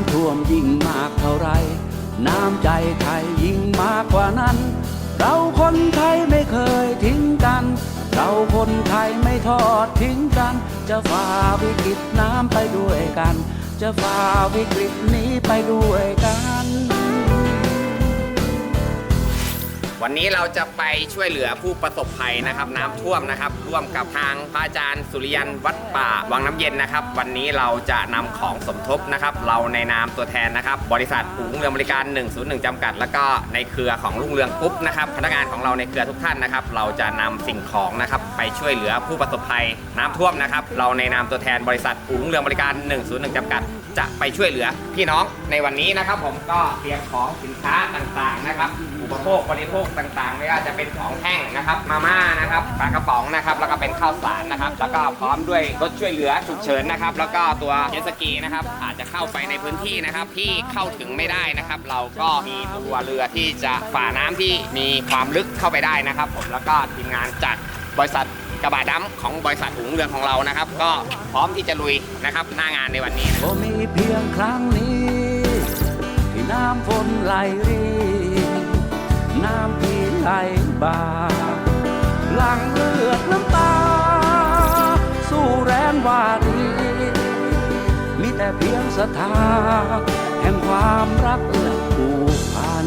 ำท่วมยิ่งมากเท่าไร น้ำใจไทยยิ่งมากกว่านั้น เราคนไทยไม่เคยทิ้งกัน เราคนไทยไม่ทอดทิ้งกัน จะฝ่าวิกฤตน้ำไปด้วยกัน จะฝ่าวิกฤตนี้ไปด้วย วันนี้เราจะไปช่วยเหลือผู้ประสบภัยนะครับ น้ำท่วมนะครับ ร่วมกับทางพระอาจารย์สุริยันวัดป่าวังน้ำเย็นนะครับ วันนี้เราจะนำของสมทบนะครับ เราในนามตัวแทนนะครับ บริษัทหุงเรือบริการ 101 จำกัด แล้วก็ในเครือของรุ่งเรืองกรุ๊ปนะครับพนักงานของเราในเครือทุกท่านนะครับ เราจะนำสิ่งของนะครับไปช่วยเหลือผู้ประสบภัยน้ำท่วมนะครับ เราในนามตัวแทนบริษัทหุงเรือบริการ 101 จำกัด จะไปช่วยเหลือพี่น้องในวันนี้นะครับ ผมก็เตรียมของสินค้าต่างๆนะครับ อุปโภคบริโภคต่างๆไม่ว่าจะเป็นของแห้งนะครับ มาม่านะครับปลากระป๋องนะครับ แล้วก็เป็นข้าวสารนะครับ แล้วก็พร้อมด้วยรถช่วยเหลือฉุกเฉินนะครับ แล้วก็ตัวเจสกีนะครับ อาจจะเข้าไปในพื้นที่นะครับ ที่เข้าถึงไม่ได้นะครับ เราก็มีตัวเรือที่จะฝ่าน้ำที่มีความลึกเข้าไปได้นะครับ ผมแล้วก็ทีมงานจากบริษัท กระบะดำของบริษัทหุงเรืองของเรานะครับ ก็พร้อมที่จะลุยนะครับหน้างานในวันนี้นะก็มีเพียงครั้งนี้ ที่น้ำฝนไหลรีน้ำพี่ไหลบาหลังเลือดน้ำตา สู้แรงวารีมีแต่เพียงศรัทธาแห่งความรักและผูกพัน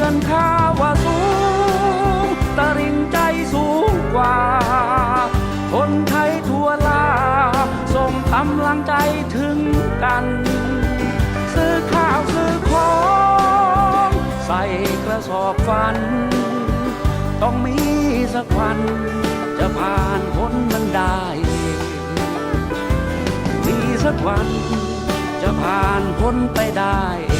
เขื่อนข้าว่าสูงตริงใจสูงกว่า คนไทยทั่วลาส่งกำลังใจถึงกัน ซื้อข้าวซื้อของ ใส่กระสอบฟัน ต้องมีสักวัน จะผ่านพ้นมันได้ มีสักวันจะผ่านพ้นไปได้